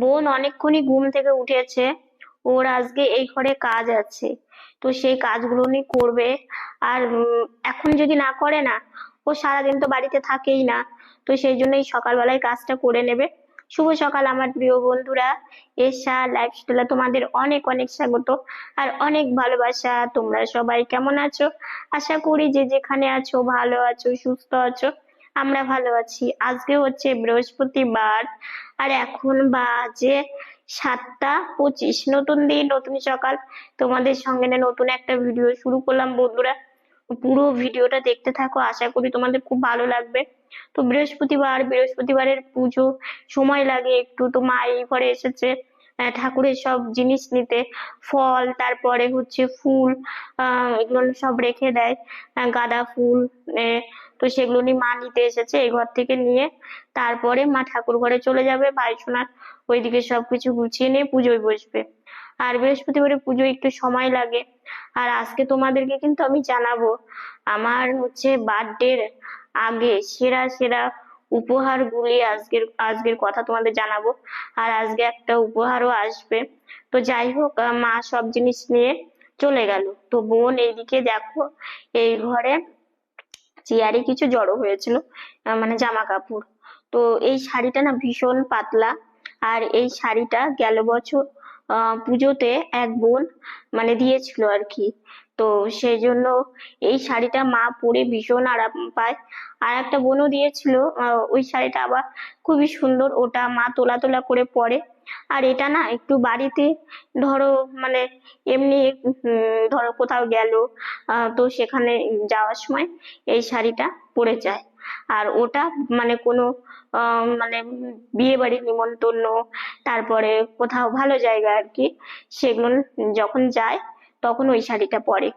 বোন অনেকক্ষণই ঘুম থেকে উঠেছে। ওর আজকে এই ঘরে কাজ আছে। তো সেই কাজগুলো উনি করবে। আর এখন যদি না করে না, ও সারাদিন তো বাড়িতে থাকেই না। তো সেই জন্য এই সকালবেলায় কাজটা করে নেবে। শুভ সকাল আমার প্রিয় বন্ধুরা। এসা লাইফস্টাইলে তোমাদের অনেক অনেক স্বাগত। আর অনেক ভালোবাসা। তোমরা সবাই কেমন আছো? আশা করি যে যেখানে আছো, ভালো আছো, সুস্থ আছো। আমরা ভালো আছি। আজকে হচ্ছে বৃহস্পতিবার, আর এখন বাজে সাতটা পঁচিশ। নতুন দিন, নতুন সকাল। তোমাদের সঙ্গে নতুন একটা ভিডিও শুরু করলাম বন্ধুরা। পুরো ভিডিওটা দেখতে থাকো, আশা করি তোমাদের খুব ভালো লাগবে। তো বৃহস্পতিবার, বৃহস্পতিবারের পুজো, সময় লাগে একটু। তো মা এই ঘরে এসেছে ঠাকুরের সব জিনিস নিতে। ফল, তারপরে হচ্ছে ফুল, আহ, এগুলো সব রেখে দেয়। গাঁদা ফুল তো সেগুলো নিয়ে মা নিতে এসেছে এই ঘর থেকে নিয়ে। তারপরে মা ঠাকুর ঘরে চলে যাবে ভাই সোনার ওইদিকে সবকিছু গুছিয়ে নিয়ে পুজোয় বসবে। আর বৃহস্পতিবারে পুজো একটু সময় লাগে। আর আজকে তোমাদেরকে কিন্তু আমি জানাব, আমার হচ্ছে বার্থডের আগে সেরা সেরা উপহার গুলি আজকের আজকের কথা তোমাদের জানাব। আর আজকে একটা উপহারও আসবে। তো যাই হোক, মা সব জিনিস নিয়ে চলে গেল। তো বোন এইদিকে দেখো, এই ঘরে চেয়ারে কিছু জড়ো হয়েছিল মানে জামা কাপড় তো এই শাড়িটা না ভীষণ পাতলা, আর এই শাড়িটা গেল বছর পুজোতে এক বোন মানে দিয়েছিল আর কি। তো সেই জন্য এই শাড়িটা মা পরে ভীষণ আরাম পায়। আর একটা বোনও দিয়েছিল ওই শাড়িটা আবার খুবই সুন্দর, ওটা মা তোলা তোলা করে পরে। আর এটা না একটু বাড়িতে, ধরো মানে এমনি ধরো কোথাও গেল তো সেখানে যাওয়ার সময় এই শাড়িটা পরে যায়। আর ওটা মানে কোনো মানে বিয়ে বাড়ির নিমন্ত্রণ, তারপরে কোথাও ভালো জায়গা আর কি, সেগুলো যখন যায়, তখন ওই শাড়িটা পরে।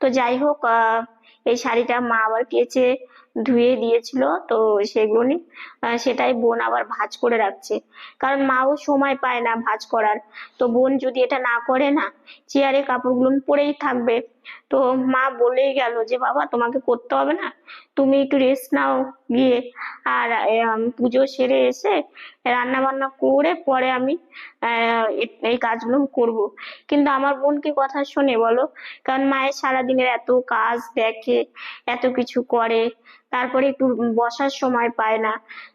তো যাই হোক এই শাড়িটা মা আবার কেচে ধুয়ে দিয়েছিল, তো সেগুলি সেটাই বোন আবার ভাঁজ করে রাখছে। কারণ মাও সময় পায় না ভাঁজ করার। তো বোন যদি এটা না করে না, চেয়ারে কাপড়গুলো পরেই থাকবে। তো মা বলেই গেল যে, বাবা, তোমাকে করতে হবে না। তুমি একটু রেস্ট নাও গিয়ে। আর পুজো সেরে এসে রান্না বান্না করে পরে আমি এই কাজগুলো করব। কিন্তু আমার বোন কি কথা শোনে বলো? কারণ মায়ের সারাদিনের এত কাজ দেখে, এত কিছু করে। তারপরে একটু বসার সময় পায় না।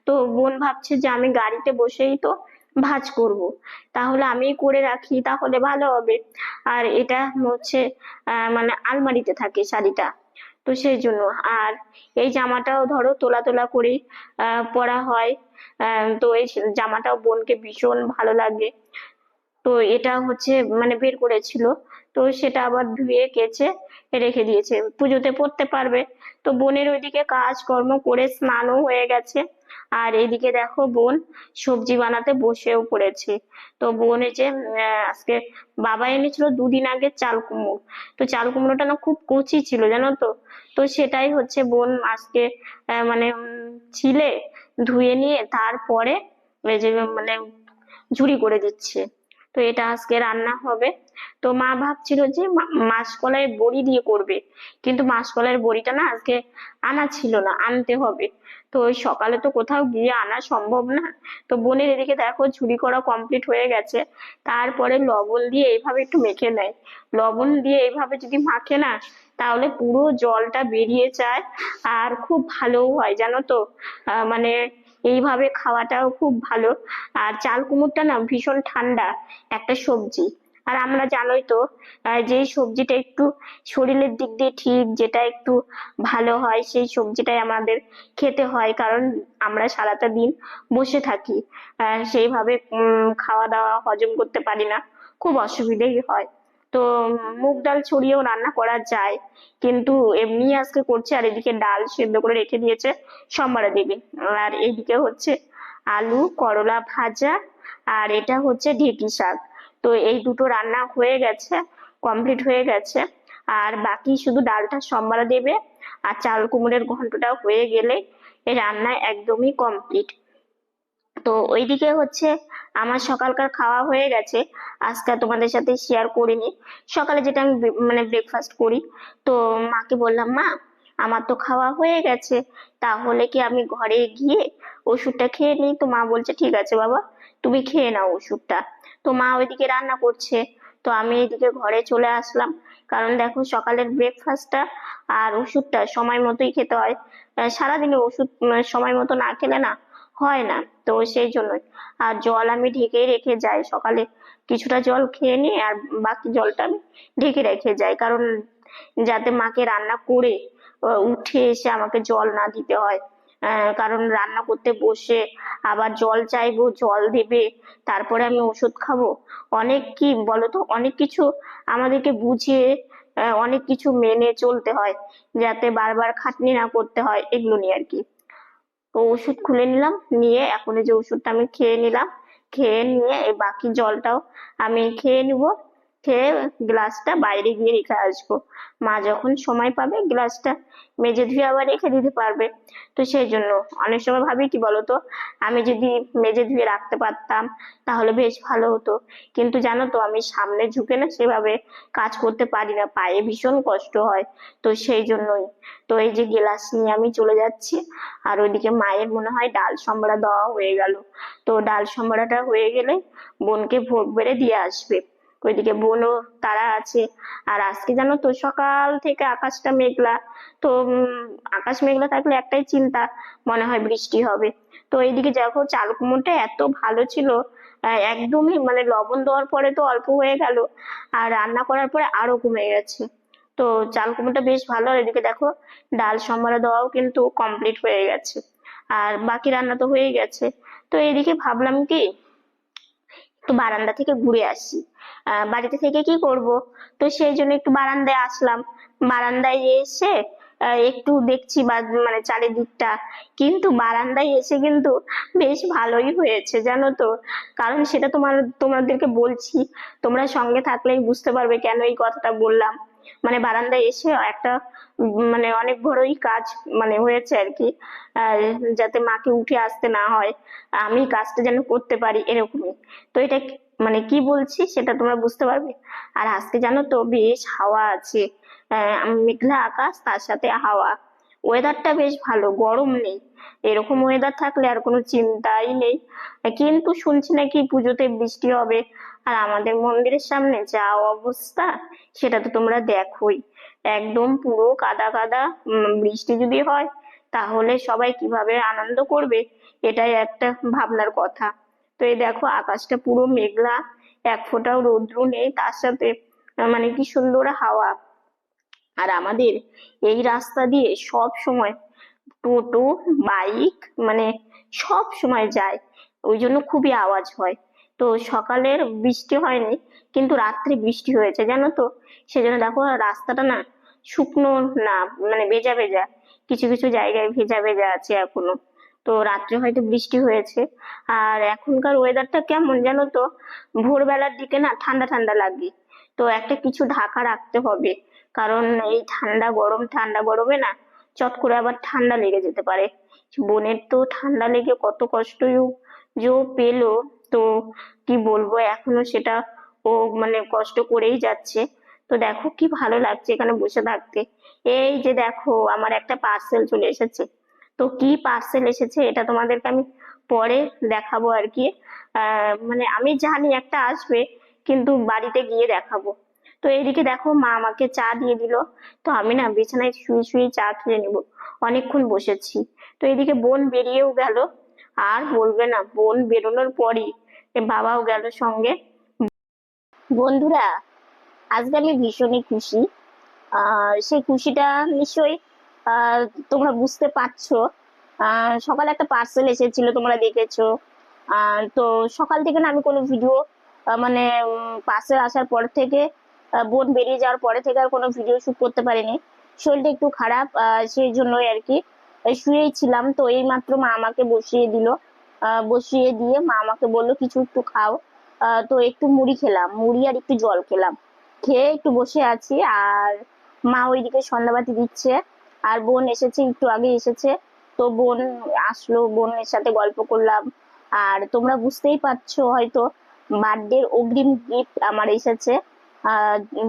তো বোন ভাবছে যে, আমি গাড়িতে বসেই তো ভাঁজ করব। তাহলে আমি করে রাখি, তাহলে ভালো হবে। আর এটা হচ্ছে মানে আলমারিতে থাকে শাড়িটা। তো সেই জন্য। আর এই জামাটাও ধরো তোলা তোলা করে পরা হয়। তো এই জামাটাও বোনকে ভীষণ ভালো লাগে। তো এটা হচ্ছে মানে বের করেছিল। তো সেটা আবার ধুয়ে কেচে রেখে দিয়েছে। পুজোতে পড়তে পারবে। তো বোনের ওইদিকে কাজকর্ম করে স্নানও হয়ে গেছে। আর এদিকে দেখো বোন সবজি বানাতে বসেও পড়েছে। তো বোন যে আজকে বাবা এনেছিল দুদিন আগে চাল কুমড়ো। তো চাল কুমড়োটা না খুব কচি ছিল, জানো তো? তো সেটাই হচ্ছে বোন আজকে মানে ছিলে ধুয়ে নিয়ে তারপরে যে মানে ঝুড়ি করে দিচ্ছে। তো এটা আজকে রান্না হবে। তো মা ভাবছিল যে মা- মাসকলাইয়ের বড়ি দিয়ে করবে। কিন্তু মাসকলাইয়ের বড়িটা না আজকে আনা ছিল না, আনতে হবে। তো সকালে তো কোথাও গিয়ে আনা সম্ভব না। তো বোনের এদিকে দেখো ঝুড়ি করা কমপ্লিট হয়ে গেছে। তারপরে লবণ দিয়ে এইভাবে একটু মেখে নেয়। লবণ দিয়ে এইভাবে যদি মাখে না, তাহলে পুরো জলটা বেরিয়ে যায় আর খুব ভালোও হয়, জানো তো? মানে এইভাবে খাওয়াটাও খুব ভালো। আর চাল কুমড়োটা না ভীষণ ঠান্ডা একটা সবজি। আর আমরা জানোই তো যেই সবজিটা একটু শরীরের দিক দিয়ে ঠিক, যেটা একটু ভালো হয়, সেই সবজিটাই আমাদের খেতে হয়। কারণ আমরা সারাটা দিন বসে থাকি সেইভাবে খাওয়া দাওয়া হজম করতে পারি না। খুব অসুবিধেই হয়। তো, মুগ ডাল ছড়িয়েও রান্না করা যায়, কিন্তু এমনি আজকে করছে, আর এদিকে ডাল সেদ্ধ করে রেখে দিয়েছে, সোমবারে দেবে। আর এদিকে হচ্ছে আলু, করলা ভাজা, আর এটা হচ্ছে ঢেঁকি শাক। তো এই দুটো রান্না হয়ে গেছে কমপ্লিট হয়ে গেছে। আর বাকি শুধু ডালটা সোমবারে দেবে, আর চাল কুমড়ের ঘন্টটা হয়ে গেলে এই রান্না একদমই কমপ্লিট তো ওইদিকে হচ্ছে আমার সকালকার খাওয়া হয়ে গেছে, আজকে তোমাদের সাথে শেয়ার করিনি। সকালে যেটা আমি মানে ব্রেকফাস্ট করি, তো মাকে বললাম, মা, আমার তো খাওয়া হয়ে গেছে, তাহলে কি আমি ঘরে গিয়ে ওষুধটা খেয়ে নিই? তো মা বলছে, ঠিক আছে বাবা, তুমি খেয়ে নাও ওষুধটা। তো মা ওইদিকে রান্না করছে। তো আমি এদিকে ঘরে চলে আসলাম। কারণ দেখো সকালের ব্রেকফাস্টটা আর ওষুধটা সময় মতোই খেতে হয়। সারাদিনে ওষুধ সময় মতো না খেলে না, হয় না। তো সেই জন্যই। আর জল আমি ঢেকেই রেখে যাই। সকালে কিছুটা জল খেয়ে নিই আর বাকি জলটা আমি ঢেকে রেখে যাই। কারণ যাতে মাকে রান্না করে উঠে এসে আমাকে জল না দিতে হয়। কারণ রান্না করতে বসে আবার জল চাইব, জল দেবে, তারপরে আমি ওষুধ খাব। অনেক কি বলতো, অনেক কিছু আমাদেরকে বুঝিয়ে অনেক কিছু মেনে চলতে হয়, যাতে বারবার খাটনি না করতে হয়, এগুলো নিয়ে আর কি। তো ওষুধ খুলে নিলাম, নিয়ে এখন যে ওষুধটা আমি খেয়ে নিলাম, খেয়ে নিয়ে এই বাকি জলটাও আমি খেয়ে নিব। খেয়ে গ্লাসটা বাইরে গিয়ে রেখে আসব। মা যখন সময় পাবে গ্লাসটা মেজে ধুয়ে আবার রেখে দিতে পারবে। তো সেই জন্য অনেক সময় ভাবি, কি বলতো? আমি যদি মেজে ধুয়ে রাখতে পারতাম তাহলে বেশ ভালো হতো। কিন্তু জানো তো, আমি সামনে ঝুঁকে না সেভাবে কাজ করতে পারি না। পায়ে ভীষণ কষ্ট হয়। তো সেই জন্যই। তো এই যে গ্লাস নিয়ে আমি চলে যাচ্ছি আর ওইদিকে মায়ের মনে হয় ডাল সম্বরা দেওয়া হয়ে গেল। তো ডাল সম্বরাটা হয়ে গেলে বোনকে ভোগ বেড়ে দিয়ে আসবে। ওইদিকে বোনও, তারা আছে। আর আজকে জানো তো সকাল থেকে আকাশটা মেঘলা। তো আকাশ মেঘলা থাকলে একটাই চিন্তা, মনে হয় বৃষ্টি হবে। তো এইদিকে দেখো চাল কুমড়োটা এত ভালো ছিল একদমই মানে লবণ দেওয়ার পরে তো অল্প হয়ে গেল, আর রান্না করার পরে আরও কমে গেছে। তো চাল কুমড়োটা বেশ ভালো, আর এদিকে দেখো ডাল সম্বরা দেওয়াও কিন্তু কমপ্লিট হয়ে গেছে। আর বাকি রান্না তো হয়ে গেছে। তো এইদিকে ভাবলাম কি, একটু বারান্দা থেকে ঘুরে আসি। বাড়িতে থেকে কি করব? তো সেই জন্য একটু বারান্দায় আসলাম। বারান্দায় এসে একটু দেখছি মানে চারিদিকটা। কিন্তু বারান্দায় এসে কিন্তু বেশ ভালোই হয়েছে, জানো তো। কারণ সেটা তোমার, তোমাদেরকে বলছি, তোমরা সঙ্গে থাকলেই বুঝতে পারবে কেন এই কথাটা বললাম। মানে বারান্দায় এসে একটা মানে অনেক বড়ই কাজ মানে হয়েছে আর কি। যাতে মাকে উঠে আসতে না হয়। আমি কাজটা যেন করতে পারি এরকমই। তো এটা মানে কি বলছি সেটা তোমরা বুঝতে পারবে? আর আজকে জানো তো বেশ হাওয়া আছে। মেঘলা আকাশ, তার সাথে হাওয়া। ওয়েদারটা বেশ ভালো, গরম নেই। এরকম ওয়েদার থাকলে আর কোনো চিন্তাই নেই। কিন্তু শুনছি নাকি পুজোতে বৃষ্টি হবে। আর আমাদের মন্দিরের সামনে যা অবস্থা, সেটা তো তোমরা দেখোই। একদম পুরো কাদা কাদা বৃষ্টি যদি হয়, তাহলে সবাই কীভাবে আনন্দ করবে? এটাই একটা ভাবনার কথা। তো এই দেখো, আকাশটা পুরো মেঘলা, এক ফোঁটাও রৌদ্র নেই, তার সাথে মানে কি সুন্দর হাওয়া। আর আমাদের এই রাস্তা দিয়ে সব সময় টোটো, বাইক মানে সব সময় যায়। ওই জন্য খুবই আওয়াজ হয়। তো সকালের বৃষ্টি হয়নি, কিন্তু রাত্রে বৃষ্টি হয়েছে, জানো তো? সেজন্য দেখো রাস্তাটা না শুকনো না মানে ভেজা ভেজা, কিছু কিছু জায়গায় ভেজা ভেজা আছে এখনও। তো রাত্রে হয়তো বৃষ্টি হয়েছে। আর এখনকার ওয়েদারটা কেমন জানো তো? ভোরবেলার দিকে না ঠান্ডা ঠান্ডা লাগে। তো একটা কিছু ঢাকা রাখতে হবে, কারণ এই ঠান্ডা গরম, ঠান্ডা গরমে না চট করে আবার ঠান্ডা লেগে যেতে পারে। বোনের তো ঠান্ডা লেগে কত কষ্ট যে পেল তো কি বলব, এখনও সেটা ও মানে কষ্ট করেই যাচ্ছে। তো দেখো কি ভালো লাগছে এখানে বসে থাকতে। এই যে দেখো, আমার একটা পার্সেল চলে এসেছে। তো কি পার্সেল এসেছে এটা তোমাদেরকে আমি পরে দেখাবো আর কি। মানে আমি জানি একটা আসবে, কিন্তু বাড়িতে গিয়ে দেখাবো। তো এইদিকে দেখো মা আমাকে চা দিয়ে দিল। তো আমি না বিছানায় শুয়ে শুয়ে চা খেয়ে নিব। অনেকক্ষণ বসেছি। তো এইদিকে বোন বেরিয়েও গেল। আর বলবে না, বোন বেরোনোর পরই বাবাও গেল সঙ্গে। বন্ধুরা, আজকে আমি ভীষণই খুশি। সেই খুশিটা নিশ্চয়ই তোমরা বুঝতে পারছ। সকালে একটা পার্সেল এসেছিল, তোমরা দেখেছ। তো সকাল থেকে না আমি কোনো ভিডিও মানে পার্সেল আসার পর থেকে বোন বেরিয়ে যাওয়ার পরে থেকে আর কোনো ভিডিও শুট করতে পারিনি। শরীরটা একটু খারাপ সেই জন্যই আর কি। শুয়েই ছিলাম তো এই মাত্র মা আমাকে বসিয়ে দিল। বসিয়ে দিয়ে মা আমাকে বলল, কিছু একটু খাও। তো একটু মুড়ি খেলাম, মুড়ি আর একটু জল খেলাম। খেয়ে একটু বসে আছি আর মা ওইদিকে সন্ধ্যাবাতি দিচ্ছে আর বোন এসেছে, একটু আগে এসেছে। তো বোন আসলো, বোনের সাথে গল্প করলাম। আর তোমরা বুঝতেই পারছ হয়তো বার্থডের অগ্রিম গিফট আমার এসেছে।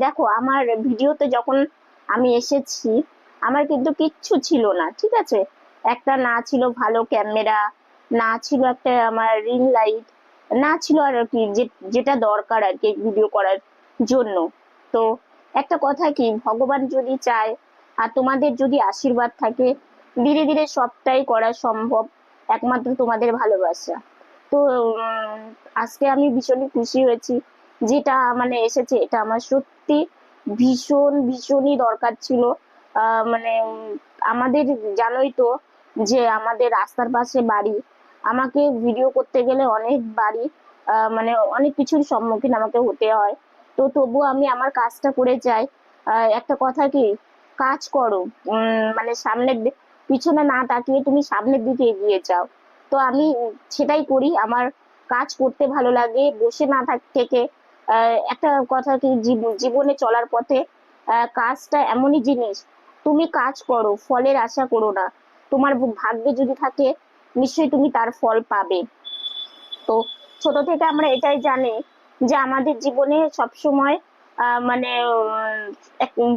দেখো, আমার ভিডিওতে যখন আমি এসেছি আমার কিন্তু কিচ্ছু ছিল না, ঠিক আছে? একটা না ছিল ভালো ক্যামেরা, না ছিল একটা আমার রিং লাইট না ছিল আর কি যেটা দরকার আর কি ভিডিও করার জন্য। তো একটা কথা কি, ভগবান যদি চায় আর তোমাদের যদি আশীর্বাদ থাকে, ধীরে ধীরে সবটাই করা সম্ভব, একমাত্র তোমাদের ভালোবাসা। তো আজকে আমি ভীষণই খুশি হয়েছি, যেটা মানে এসেছে, এটা আমার সত্যি ভীষণ, ভীষণই দরকার ছিল। মানে আমাদের জানোই তো যে আমাদের রাস্তার পাশে বাড়ি। আমাকে ভিডিও করতে গেলে অনেক বাড়ি মানে অনেক কিছুর সম্মুখীন আমাকে হতে হয়। তো তবুও আমি আমার কাজটা করে যাই। একটা কথা কি? কাজ করো। মানে সামনের পিছনে না তাকিয়ে তুমি সামনের দিকে এগিয়ে যাও। তো আমি সেটাই করি। আমার কাজ করতে ভালো লাগে। বসে না থাক, থেকে একটা কথা কি? জীবনে চলার পথে কাজটা এমনই জিনিস তুমি কাজ করো, ফলের আশা করো না। তোমার ভাগ্যে যদি থাকে, নিশ্চয়ই তুমি তার ফল পাবে। তো ছোট থেকে আমরা এটাই জানি যে আমাদের জীবনে সবসময় মানে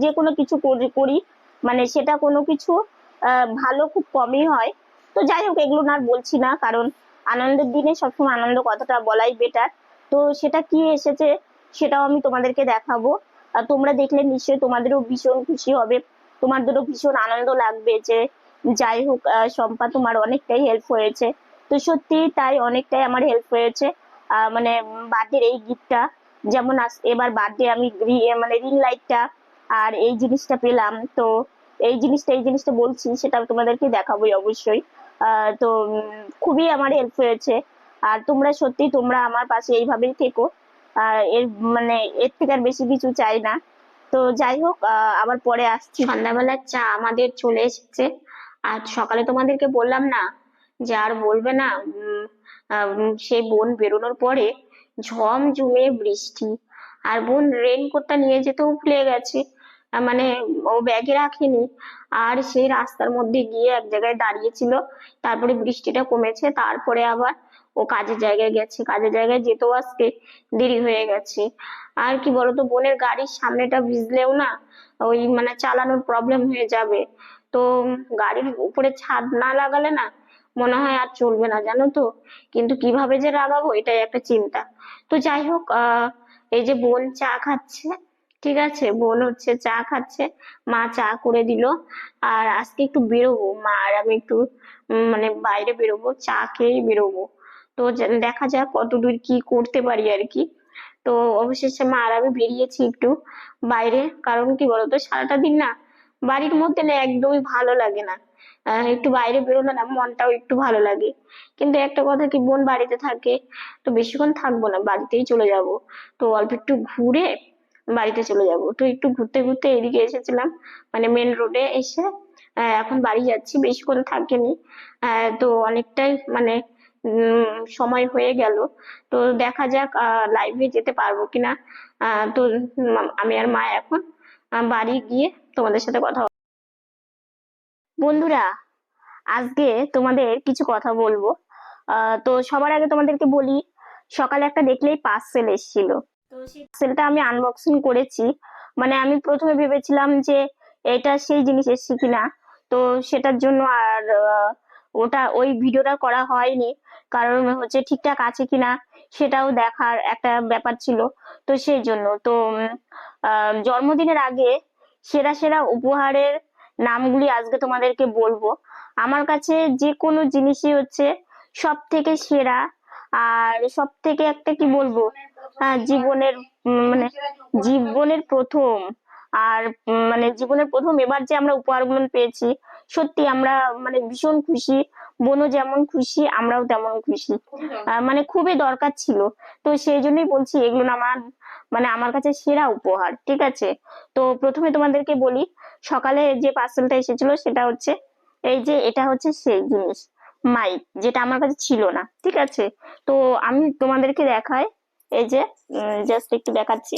যে কোনো কিছু করি মানে সেটা কোনো কিছু ভালো খুব কমই হয়। তো যাই হোক, এগুলো না বলছি না, কারণ আনন্দের দিনে সবসময় আনন্দ কথাটা বলাই বেটার তো সেটা কি এসেছে, সেটাও আমি তোমাদেরকে দেখাবো। তোমরা দেখলে নিশ্চয়ই তোমাদেরও ভীষণ খুশি হবে। তোমাদেরও ভীষণ আনন্দ লাগবে যে যাই হোক শম্পা তোমার অনেকটাই হেল্প হয়েছে। তো সত্যি তাই অনেকটাই আমার হেল্প হয়েছে। মানে বার্থডের এই গিফটটা যেমন এবার বার্থডে আমি মানে রিং লাইটটা আর এই জিনিসটা পেলাম। তো এই জিনিসটা এই জিনিসটা বলছি, সেটা তোমাদেরকে দেখাবোই অবশ্যই। তো খুবই আমার হেল্প হয়েছে। আর তোমরা সত্যি তোমরা আমার পাশে এইভাবেই থেকো। আর এর মানে এর থেকে আর বেশি কিছু চাই না। তো যাই হোক আবার পরে আসছি। সন্ধ্যাবেলার চা আমাদের চলে এসেছে। আর সকালে তোমাদেরকে বললাম না যে আর বলবে না সেই বোন বেরোনোর পরে ঝম ঝমঝমে বৃষ্টি। আর বোন রেনকোটটা নিয়ে যেতেও ভুলে গেছে। মানে ও ব্যাগে রাখেনি। আর সেই রাস্তার মধ্যে গিয়ে এক জায়গায় দাঁড়িয়েছিল তারপরে বৃষ্টিটা কমেছে। তারপরে আবার ও কাজের জায়গায় গেছে, কাজের জায়গায় যেতেও আসতে দেরি হয়ে গেছে। আর কি বলতো, বোনের গাড়ির সামনেটা ভিজলেও না ওই মানে চালানোর প্রবলেম হয়ে যাবে। তো গাড়ির উপরে ছাদ না লাগালে না মনে হয় আর চলবে না, জানো তো? কিন্তু কীভাবে যে লাগাবো এটাই একটা চিন্তা। তো যাই হোক এই যে বোন চা খাচ্ছে, ঠিক আছে? বোন হচ্ছে চা খাচ্ছে, মা চা করে দিল। আর আজকে একটু বেরোবো, মা আর আমি একটু মানে বাইরে বেরোবো, চা খেয়েই বেরোবো। তো দেখা যাক কতদূর কি করতে পারি আর কি। তো অবশেষে মা আর আমি বেরিয়েছি একটু বাইরে। কারণ কি বলতো, সারাটা দিন না বাড়ির মধ্যে না একদমই ভালো লাগে না। একটু বাইরে বেরোলে না মনটাও একটু ভালো লাগে। কিন্তু একটা কথা কি, বোন বাড়িতে থাকে, তো বেশিক্ষণ থাকব না, বাড়িতেই চলে যাব। তো অল্প একটু ঘুরে বাড়িতে চলে যাব। তো একটু ঘুরতে ঘুরতে এদিকে এসেছিলাম মানে মেন রোডে এসে এখন বাড়ি যাচ্ছি, বেশিক্ষণ থাকিনি। তো অনেকটাই মানে সময় হয়ে গেল। তো দেখা যাক লাইভে যেতে পারব কিনা। তো আমি আর মা এখন বাড়ি গিয়ে তোমাদের সাথে কথা। বন্ধুরা, আজকে তোমাদের কিছু কথা বলব। তো সবার আগে তোমাদেরকে বলি, সকালে একটা দেখলেই পার্সেল এসেছিল। তো সেই আমি আনবক্সিং করেছি। মানে আমি প্রথমে ভেবেছিলাম যে এটা সেই জিনিস এসেছে কিনা। তো সেটার জন্য আর ওটা, ওই ভিডিওটা করা হয়নি। কারণ হচ্ছে ঠিকঠাক আছে কিনা সেটাও দেখার একটা ব্যাপার ছিল। তো সেই জন্য তো জন্মদিনের আগে সেরা সেরা উপহারের নামগুলি আজকে তোমাদেরকে বলব। আমার কাছে যে কোনো জিনিসই হচ্ছে সব থেকে সেরা আর সব থেকে একটা কি বলব আহ, জীবনের মানে জীবনের প্রথম আর মানে জীবনের প্রথম এবার যে আমরা উপহারগুলো পেয়েছি সত্যি আমরা মানে ভীষণ খুশি, বোনও যেমন খুশি, আমরাও তেমন খুশি। মানে খুবই দরকার ছিল। তো সেই জন্যই বলছি এগুলো আমার মানে আমার কাছে সেরা উপহার, ঠিক আছে? তো প্রথমে তোমাদেরকে বলি, সকালে যে পার্সেলটা এসেছিল সেটা হচ্ছে, এই যে এটা হচ্ছে সেই জিনিস মাইক যেটা আমার কাছে ছিল না, ঠিক আছে? তো আমি তোমাদেরকে দেখাই, এই যে জাস্ট একটু দেখাচ্ছি।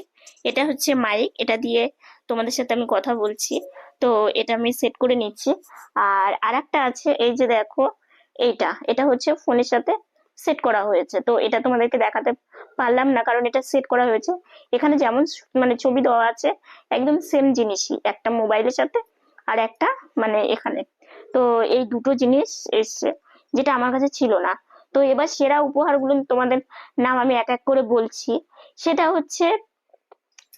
এটা হচ্ছে মাইক এটা দিয়ে তোমাদের সাথে আমি কথা বলছি। তো এটা আমি সেট করে নিচ্ছি। আর আরেকটা আছে, এই যে দেখো, এইটা, এটা হচ্ছে ফোনের সাথে সেট করা হয়েছে। তো এটা তোমাদেরকে দেখাতে পারলাম না, কারণ এটা সেট করা হয়েছে। এখানে যেমন মানে ছবি দেওয়া আছে, একদম সেম জিনিসই, একটা মোবাইলের সাথে আর একটা মানে এখানে। তো এই দুটো জিনিস এসছে, যেটা আমার কাছে ছিল না। তো এবার সেরা উপহারগুলো তোমাদের নাম আমি এক এক করে বলছি। সেটা হচ্ছে,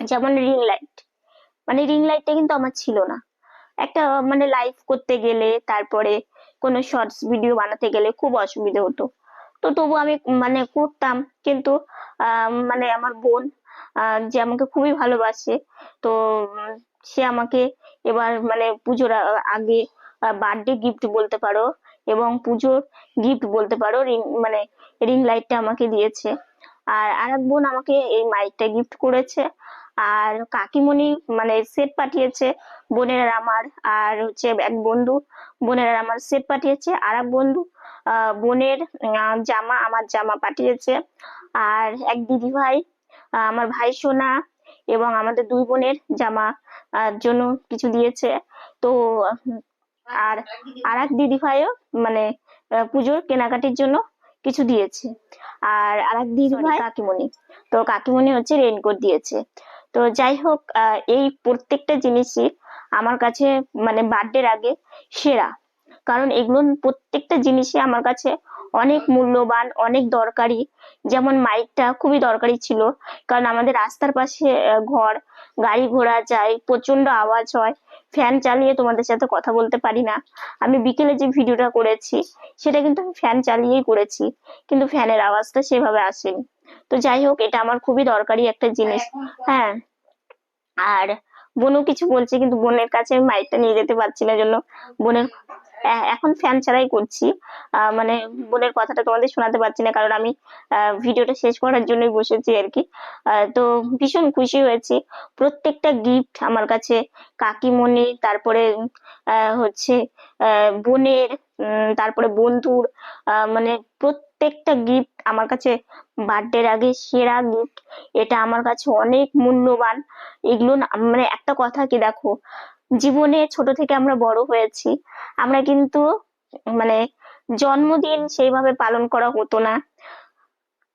যেমন রিং লাইট মানে রিং লাইটটা কিন্তু আমার ছিল না। একটা মানে লাইভ করতে গেলে, তারপরে কোনো শর্টস ভিডিও বানাতে গেলে খুব অসুবিধা হতো। তো তবু আমি মানে করতাম, কিন্তু মানে আমার বোন যে আমাকে খুবই ভালোবাসে, তো সে আমাকে এবার মানে পুজোর আগে বার্থডে গিফট বলতে পারো এবং পুজোর গিফট বলতে পারো রিং মানে রিং লাইটটা আমাকে দিয়েছে। আর আরেক বোন আমাকে এই মাইকটা গিফট করেছে। আর কাকিমণি মানে সেট পাঠিয়েছে বোনের আমার আর হচ্ছে এক বন্ধু বোনের আমার সেট পাঠিয়েছে আর এক বন্ধু বোনের জামা আমার জামা পাঠিয়েছে আর এক দিদি ভাই আমার ভাই সোনা এবং আমাদের দুই বোনের জামা জন্য কিছু দিয়েছে। তো আর আর এক দিদি ভাইও মানে পুজোর কেনাকাটির জন্য কিছু দিয়েছে। আর আর এক দিদি ভাই কাকিমণি। তো কাকিমণি হচ্ছে রেনকোট দিয়েছে। তো যাই হোক এই প্রত্যেকটা জিনিসই আমার কাছে মানে বার্থডের আগে সেরা। কারণ এগুলো প্রত্যেকটা জিনিসই আমার কাছে অনেক মূল্যবান, অনেক দরকারি। যেমন মাইকটা খুবই দরকারি ছিল। কারণ আমাদের রাস্তার পাশে ঘর, গাড়ি ঘোড়া যায় প্রচণ্ড আওয়াজ হয় ফ্যান চালিয়ে তোমাদের সাথে কথা বলতে পারি না। আমি বিকেলে যে ভিডিওটা করেছি, সেটা কিন্তু আমি ফ্যান চালিয়েই করেছি। কিন্তু ফ্যানের আওয়াজটা সেভাবে আসেনি। তো যাই হোক এটা আমার খুবই দরকারি একটা জিনিস। হ্যাঁ আর বোনও কিছু বলছে কিন্তু বোনের কাছে আমি মাইকটা নিয়ে যেতে পারছি না জন্য বোনের এখন ফ্যান ছাড়াই করছি। মানে বোনের কথাটা তোমাদের শোনাতে পারছি না, কারণ আমি ভিডিওটা শেষ করার জন্যই বসেছি আর কি। তো ভীষণ খুশি হয়েছি। প্রত্যেকটা গিফট আমার কাছে কাকিমণি, তারপরে হচ্ছে বোনের তারপরে বন্ধুর মানে প্রত্যেকটা গিফট আমার কাছে বার্থডের আগে সেরা গিফট এটা আমার কাছে অনেক মূল্যবান। এগুলো মানে একটা কথা কি দেখো জীবনে ছোট থেকে আমরা বড় হয়েছি আমরা কিন্তু মানে জন্মদিন সেইভাবে পালন করা হতো না।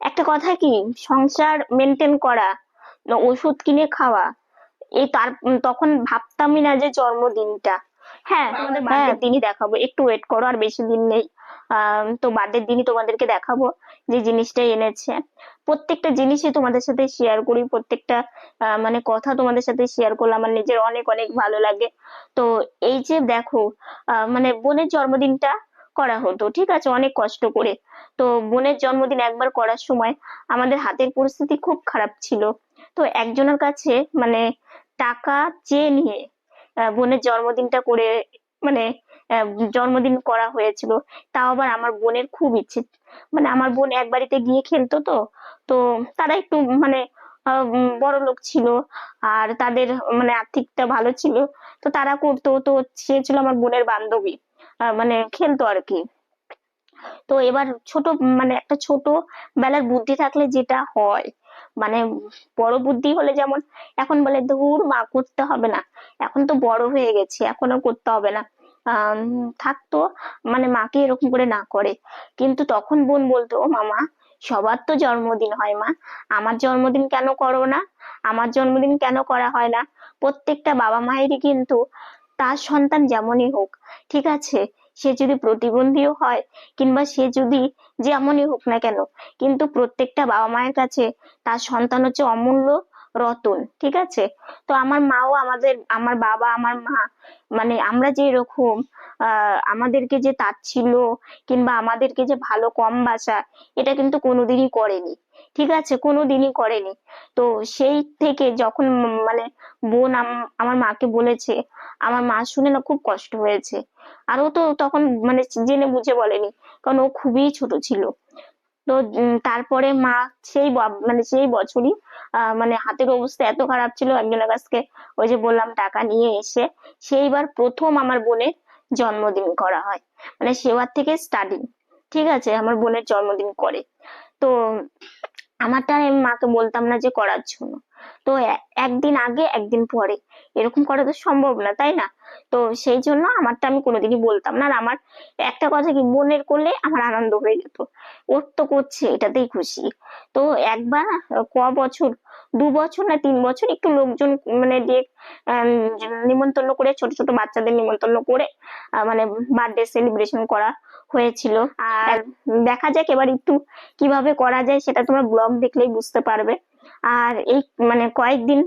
একটা কথা কি? সংসার মেনটেন করা ওষুধ কিনে খাওয়া এই তার তখন ভাবতামই না যে জন্মদিনটা। হ্যাঁ তোমাদের বার্থডের দিনই দেখাবো একটু ওয়েট করো আর বেশি দিন নেই। আহ তো বার্থডের দিনই তোমাদেরকে দেখাবো যে জিনিসটা এনেছে। প্রত্যেকটা জিনিসই তোমাদের সাথে শেয়ার করি, প্রত্যেকটা মানে কথা তোমাদের সাথে শেয়ার করলে আমার নিজের অনেক অনেক ভালো লাগে। তো এই যে দেখো মানে বোনের জন্মদিনটা করা হতো, ঠিক আছে? অনেক কষ্ট করে। তো বোনের জন্মদিন একবার করার সময় আমাদের হাতের পরিস্থিতি খুব খারাপ ছিল। তো একজনের কাছে মানে টাকা চেয়ে নিয়ে বোনের জন্মদিনটা করে মানে জন্মদিন করা হয়েছিল। তাও আবার আমার বোনের খুব ইচ্ছে মানে আমার বোন এক বাড়িতে গিয়ে খেলতো তো তো তারা একটু মানে বড় লোক ছিল আর তাদের মানে আর্থিকটা ভালো ছিল। তো তারা করতো তো সে ছিল আমার বোনের বান্ধবী মানে খেলতো আর কি। তো এবার ছোট মানে একটা ছোট বেলার বুদ্ধি থাকলে যেটা হয় মানে বড় বুদ্ধি হলে যেমন, এখন বলে ধুর, মা করতে হবে না। এখন তো বড় হয়ে গেছে এখন করতে হবে না। থাকতো মানে মাকে এরকম করে না করে। কিন্তু তখন বোন বলতো "ও মামা সবার তো জন্মদিন হয় মা। আমার জন্মদিন কেন করো না? আমার জন্মদিন কেন করা হয় না? প্রত্যেকটা বাবা মায়েরই কিন্তু তার সন্তান যেমনই হোক, ঠিক আছে? সে যদি প্রতিবন্ধীও হয় কিংবা সে যদি যেমনই হোক না কেন, কিন্তু প্রত্যেকটা বাবা মায়ের কাছে তার সন্তান হচ্ছে অমূল্য রতন, ঠিক আছে? তো আমার মাও আমাদের, আমার বাবা, আমার মা মানে আমরা যে এরকম আমাদেরকে যে তাচ্ছিল্য কিংবা আমাদেরকে যে ভালো কম বাসা এটা কিন্তু কোনোদিনই করেনি, ঠিক আছে? কোনোদিনই করেনি। তো সেই থেকে যখন মানে বোন আম- আমার মাকে বলেছে, আমার মা শুনে না খুব কষ্ট হয়েছে। আর ও তো তখন মানে জেনে বুঝে বলেনি, কারণ ও খুবই ছোট ছিল। তো তারপরে মা সেই মানে সেই বছরই মানে হাতের অবস্থা এত খারাপ ছিল, একজনের কাছকে ওই যে বললাম টাকা নিয়ে এসে সেইবার প্রথম আমার বোনের জন্মদিন করা হয়। মানে সেবার থেকে স্টার্টিং ঠিক আছে? আমার বোনের জন্মদিন করে। তো আমারটা আমি মাকে বলতাম না যে করার জন্য। তো একদিন আগে, একদিন পরে। এরকম করা তো সম্ভব না, তাই না? তো সেই জন্য আমারটা আমি কোনোদিনই বলতাম না। আর আমার একটা কথা কি বোনের করলে আমার আনন্দ হয়ে যেত। ওর তো করছে, এটাতেই খুশি। তো একবার, ক বছর, দু বছর না তিন বছর একটু লোকজন মানে দিয়ে নিমন্ত্রণ করে, ছোট ছোট বাচ্চাদের নিমন্ত্রণ করে মানে বার্থডে সেলিব্রেশন করা হয়েছিল। আর দেখা যাক এবার একটু কীভাবে করা যায় সেটা তোমরা ব্লগ দেখলেই বুঝতে পারবে। আর এই মানে কয়েকদিন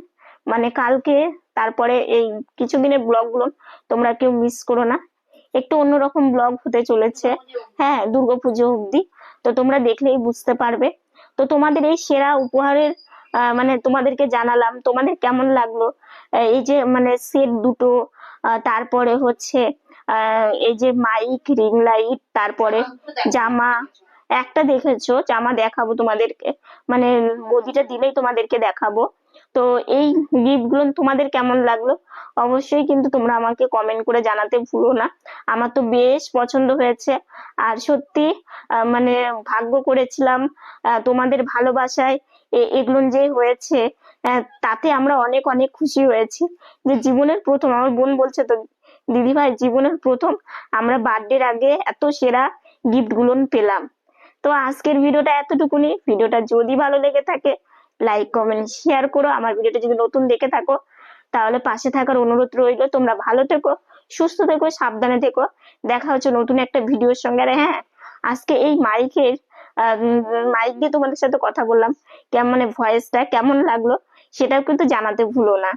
মানে কালকে তারপরে এই কিছুদিনের ব্লগগুলো তোমরা কেউ মিস করো না। একটু অন্যরকম ব্লগ হতে চলেছে। হ্যাঁ দুর্গাপুজো অবধি। তো তোমরা দেখলেই বুঝতে পারবে। তো তোমাদের এই সেরা উপহারের মানে তোমাদেরকে জানালাম তোমাদের কেমন লাগল? এই যে মানে সেট দুটো তারপরে হচ্ছে এই যে মাইক রিং লাইট তারপরে জামা একটা দেখেছ? জামা দেখাবো তোমাদেরকে। মানে গদিটা দিলেই তোমাদেরকে দেখাবো। তো এই গিফটগুলো তোমাদের কেমন লাগল? অবশ্যই কিন্তু তোমরা আমাকে কমেন্ট করে জানাতে ভুলো না। আমার তো বেশ পছন্দ হয়েছে। আর সত্যি মানে ভাগ্য করেছিলাম আহ, তোমাদের ভালোবাসায় এগুলো যে হয়েছে তাতে আমরা অনেক অনেক খুশি হয়েছি। যে জীবনের প্রথম আমার বোন বলছে তো দিদি ভাই জীবনের প্রথম আমরা বার্থডের আগে এত সেরা গিফটগুলো পেলাম। তো আজকের ভিডিওটা এতটুকুনি। ভিডিওটা যদি ভালো লেগে থাকে লাইক কমেন্ট শেয়ার করো। আমার ভিডিওটা যদি নতুন দেখে থাকো, তাহলে পাশে থাকার অনুরোধ রইল। তোমরা ভালো থেকো, সুস্থ থেকো, সাবধানে থেকো। দেখা হচ্ছে নতুন একটা ভিডিওর সঙ্গে। আর হ্যাঁ আজকে এই মাইকের মাইক দিয়ে তোমাদের সাথে কথা বললাম। কেমন মানে ভয়েসটা কেমন লাগল, সেটাও কিন্তু জানাতে ভুলো না।